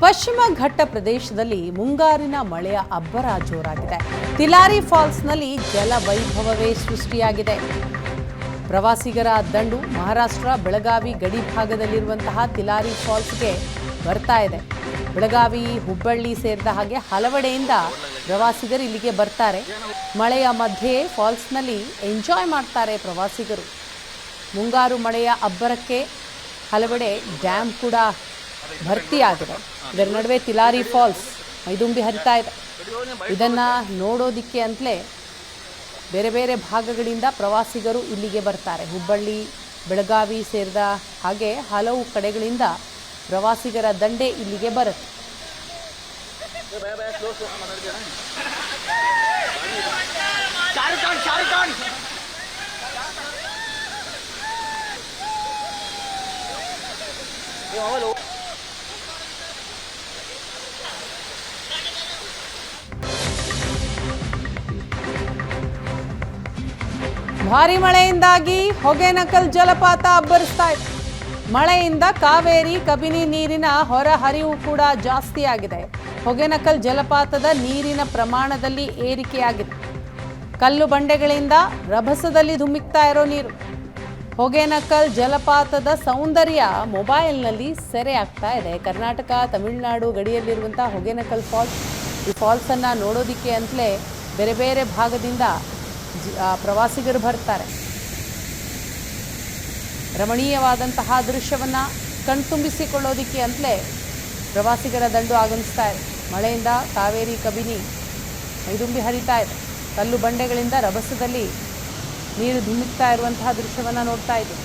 ಪಶ್ಚಿಮ ಘಟ್ಟ ಪ್ರದೇಶದಲ್ಲಿ ಮುಂಗಾರಿನ ಮಳೆಯ ಅಬ್ಬರ ಜೋರಾಗಿದೆ. ತಿಲಾರಿ ಫಾಲ್ಸ್ನಲ್ಲಿ ಜಲ ವೈಭವವೇ ಸೃಷ್ಟಿಯಾಗಿದೆ. ಪ್ರವಾಸಿಗರ ದಂಡು ಮಹಾರಾಷ್ಟ್ರ, ಬೆಳಗಾವಿ ಗಡಿ ಭಾಗದಲ್ಲಿರುವಂತಹ ತಿಲಾರಿ ಫಾಲ್ಸ್ಗೆ ಬರ್ತಾ ಇದೆ. ಬೆಳಗಾವಿ, ಹುಬ್ಬಳ್ಳಿ ಸೇರಿದ ಹಾಗೆ ಹಲವೆಡೆಯಿಂದ ಪ್ರವಾಸಿಗರು ಇಲ್ಲಿಗೆ ಬರ್ತಾರೆ. ಮಳೆಯ ಮಧ್ಯೆ ಫಾಲ್ಸ್ನಲ್ಲಿ ಎಂಜಾಯ್ ಮಾಡ್ತಾರೆ ಪ್ರವಾಸಿಗರು. ಮುಂಗಾರು ಮಳೆಯ ಅಬ್ಬರಕ್ಕೆ ಹಲವೆಡೆ ಡ್ಯಾಮ್ ಕೂಡ ಭರ್ತಿಯಾಗಿದೆ. ಇದರ ನಡುವೆ ತಿಲಾರಿ ಫಾಲ್ಸ್, ಮೈದುಂಬಿ ಹರಿತಾ ಇದೆ. ಇದನ್ನು ನೋಡೋದಕ್ಕೆ ಅಂತಲೇ ಬೇರೆ ಬೇರೆ ಭಾಗಗಳಿಂದ ಪ್ರವಾಸಿಗರು ಇಲ್ಲಿಗೆ ಬರ್ತಾರೆ. ಹುಬ್ಬಳ್ಳಿ, ಬೆಳಗಾವಿ ಸೇರಿದ ಹಾಗೆ ಹಲವು ಕಡೆಗಳಿಂದ ಪ್ರವಾಸಿಗರ ದಂಡೆ ಇಲ್ಲಿಗೆ ಬರುತ್ತೆ. ಹಲೋ ಭಾರಿ ಮಳೆಯಿಂದಾಗಿ ಹೊಗೆನಕಲ್ ಜಲಪಾತ ಅಬ್ಬರಿಸ್ತಾ ಇದೆ. ಮಳೆಯಿಂದ ಕಾವೇರಿ, ಕಬಿನಿ ನೀರಿನ ಹೊರ ಹರಿವು ಕೂಡ ಜಾಸ್ತಿಯಾಗಿದೆ ಹೊಗೆನಕಲ್ ಜಲಪಾತದ ನೀರಿನ ಪ್ರಮಾಣದಲ್ಲಿ ಏರಿಕೆಯಾಗಿದೆ. ಕಲ್ಲು ಬಂಡೆಗಳಿಂದ ರಭಸದಲ್ಲಿ ಧುಮ್ಮಿಕ್ತಾ ಇರೋ ನೀರು. ಹೊಗೆನಕಲ್ ಜಲಪಾತದ ಸೌಂದರ್ಯ ಮೊಬೈಲ್ನಲ್ಲಿ ಸೆರೆ ಆಗ್ತಾ ಇದೆ. ಕರ್ನಾಟಕ, ತಮಿಳುನಾಡು ಗಡಿಯಲ್ಲಿರುವಂಥ ಹೊಗೆನಕಲ್ ಫಾಲ್ಸ್, ಈ ಫಾಲ್ಸನ್ನು ನೋಡೋದಕ್ಕೆ ಅಂತಲೇ ಬೇರೆ ಬೇರೆ ಭಾಗದಿಂದ ಪ್ರವಾಸಿಗರು ಬರ್ತಾರೆ. ರಮಣೀಯವಾದಂತಹ ದೃಶ್ಯವನ್ನು ಕಣ್ತುಂಬಿಸಿಕೊಳ್ಳೋದಿಕ್ಕೆ ಅಂತಲೇ ಪ್ರವಾಸಿಗರ ದಂಡು ಆಗಮಿಸ್ತಾ ಇದೆ. ಮಳೆಯಿಂದ ಕಾವೇರಿ ಕಬಿನಿ ಮೈದುಂಬಿ ಹರಿತಾ ಇದೆ. ಕಲ್ಲು ಬಂಡೆಗಳಿಂದ ರಭಸದಲ್ಲಿ ನೀರು ಧುಮ್ಮಿಕ್ತಾ ಇರುವಂತಹ ದೃಶ್ಯವನ್ನು ನೋಡ್ತಾ ಇದ್ದೀವಿ.